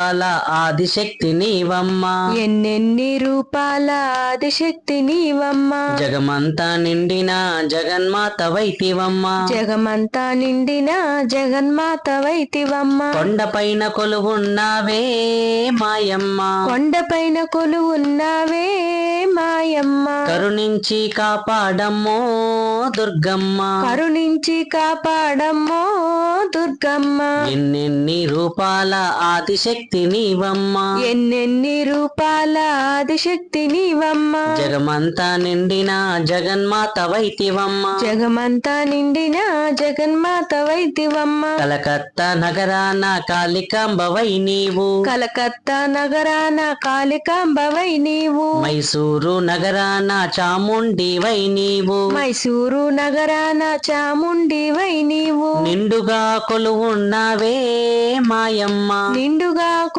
అల ఆదిశక్తి నీవమ్మ. ఎన్నెన్ని రూపాల ఆదిశక్తి నీవమ్మ. జగమంతా నిండిన జగన్మాత వైతివమ్మ. జగమంతా నిండిన జగన్మాత వైతివమ్మ. కొండపైన కొలువున్నావే మాయమ్మ. కొండపైన కొలువున్నావే మాయమ్మ. కరుణించి కాపాడమ్మో దుర్గమ్మ. కరుణించి కాపాడమ్మో దుర్గమ్మ. ఎన్నెన్ని రూపాల ఆదిశక్తి నీవమ్మ. ఎన్నెన్ని రూపాల ఆదిశక్తి నీవమ్మ. జగమంతా నిండిన జగన్మాత వైతివమ్మ జగమంతా నిండిన జగన్మాత వైతివమ్మ కలకత్తా నగరాన కాళికాంబవై నీవు. కలకత్తా నగరాన కాళికాంబవై నీవు. మైసూరు నగరాన చాముండివై నీవు. మైసూరు నగరాన చాముండివై నీవు. నిండుగా కొలువున్నావే మాయమ్మ. నిండుగా